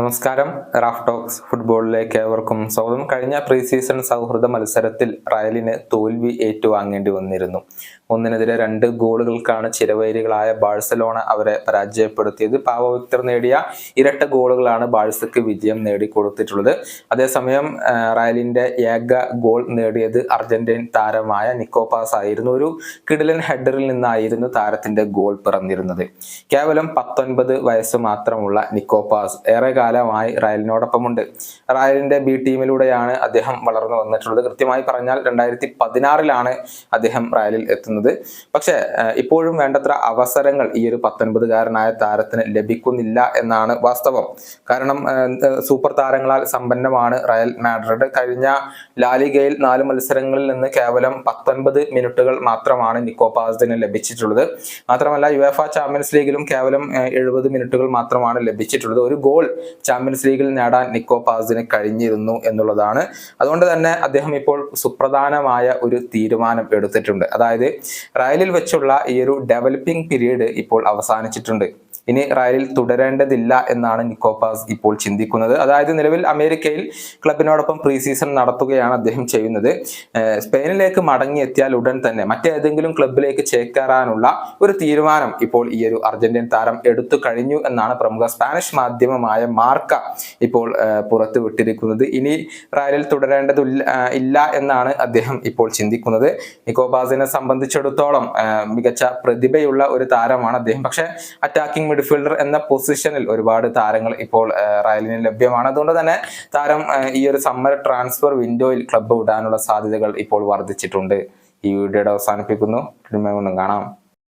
നമസ്കാരം. Raf talks ഫുട്ബോളിലേക്ക് ഏവർക്കും സ്വാഗതം. കഴിഞ്ഞ പ്രീ സീസൺ സൗഹൃദ മത്സരത്തിൽ റയലിന് തോൽവി ഏറ്റുവാങ്ങേണ്ടി വന്നിരുന്നു. ഒന്നിനെതിരെ രണ്ട് ഗോളുകൾക്കാണ് ചിരവൈരികളായ ബാഴ്സലോണ അവരെ പരാജയപ്പെടുത്തിയത്. പാവോ വിക്ടർ നേടിയ ഇരട്ട ഗോളുകളാണ് ബാഴ്സക്ക് വിജയം നേടിക്കൊടുത്തിട്ടുള്ളത്. അതേസമയം റയലിന്റെ ഏക ഗോൾ നേടിയത് അർജന്റീൻ താരമായ നിക്കോപാസ് ആയിരുന്നു. ഒരു കിടിലൻ ഹെഡറിൽ നിന്നായിരുന്നു താരത്തിന്റെ ഗോൾ പിറന്നിരുന്നത്. കേവലം പത്തൊൻപത് വയസ്സ് മാത്രമുള്ള നിക്കോപാസ് ഏറെ കാലമായി റയലിനോടൊപ്പമുണ്ട്. റയലിന്റെ ബി ടീമിലൂടെയാണ് അദ്ദേഹം വളർന്നു വന്നിട്ടുള്ളത്. കൃത്യമായി പറഞ്ഞാൽ രണ്ടായിരത്തി പതിനാറിലാണ് അദ്ദേഹം റയലിൽ എത്തുന്നത്. പക്ഷേ ഇപ്പോഴും വേണ്ടത്ര അവസരങ്ങൾ ഈ ഒരു പത്തൊൻപതുകാരനായ താരത്തിന് ലഭിക്കുന്നില്ല എന്നാണ് വാസ്തവം. കാരണം സൂപ്പർ താരങ്ങളാൽ സമ്പന്നമാണ് റയൽ മാഡ്രിഡ്. കഴിഞ്ഞ ലാലിഗയിൽ നാല് മത്സരങ്ങളിൽ നിന്ന് കേവലം പത്തൊൻപത് മിനിറ്റുകൾ മാത്രമാണ് നിക്കോപാസിന് ലഭിച്ചിട്ടുള്ളത്. മാത്രമല്ല യുഎഫ ചാമ്പ്യൻസ് ലീഗിലും കേവലം എഴുപത് മിനിറ്റുകൾ മാത്രമാണ് ലഭിച്ചിട്ടുള്ളത്. ഒരു ഗോൾ ചാമ്പ്യൻസ് ലീഗിൽ നേടാൻ നിക്കോ പാസിന് കഴിഞ്ഞിരുന്നു എന്നുള്ളതാണ്. അതുകൊണ്ട് തന്നെ അദ്ദേഹം ഇപ്പോൾ സുപ്രധാനമായ ഒരു തീരുമാനം എടുത്തിട്ടുണ്ട്. അതായത് റയലിൽ വെച്ചുള്ള ഈ ഒരു ഡെവലപ്പിംഗ് പീരീഡ് ഇപ്പോൾ അവസാനിച്ചിട്ടുണ്ട്. ഇനി റയലിൽ തുടരേണ്ടതില്ല എന്നാണ് നിക്കോപാസ് ഇപ്പോൾ ചിന്തിക്കുന്നത്. അതായത് നിലവിൽ അമേരിക്കയിൽ ക്ലബിനോടൊപ്പം പ്രീ സീസൺ നടത്തുകയാണ് അദ്ദേഹം ചെയ്യുന്നത്. സ്പെയിനിലേക്ക് മടങ്ങിയെത്തിയാൽ ഉടൻ തന്നെ മറ്റേതെങ്കിലും ക്ലബിലേക്ക് ചേക്കേറാനുള്ള ഒരു തീരുമാനം ഇപ്പോൾ ഈ ഒരു അർജന്റീൻ താരം എടുത്തു കഴിഞ്ഞു എന്നാണ് പ്രമുഖ സ്പാനിഷ് മാധ്യമമായ മാർക്ക ഇപ്പോൾ പുറത്തുവിട്ടിരിക്കുന്നത്. പുറത്തു വിട്ടിരിക്കുന്നത് ഇനി റയലിൽ തുടരേണ്ടതില്ല ഇല്ല എന്നാണ് അദ്ദേഹം ഇപ്പോൾ ചിന്തിക്കുന്നത്. നിക്കോപാസിനെ സംബന്ധിച്ചിടത്തോളം മികച്ച പ്രതിഭയുള്ള ഒരു താരമാണ് അദ്ദേഹം. പക്ഷെ അറ്റാക്കിംഗ് മിഡ്ഫീൽഡർ എന്ന പൊസിഷനിൽ ഒരുപാട് താരങ്ങൾ ഇപ്പോൾ റയലിന് ലഭ്യമാണ്. അതുകൊണ്ട് തന്നെ താരം ഈ ഒരു സമ്മർ ട്രാൻസ്ഫർ വിൻഡോയിൽ ക്ലബ്ബ് വിടാനുള്ള സാധ്യതകൾ ഇപ്പോൾ വർദ്ധിച്ചിട്ടുണ്ട്. ഈ വീഡിയോയുടെ അവസാനിപ്പിക്കുന്നു. കാണാം.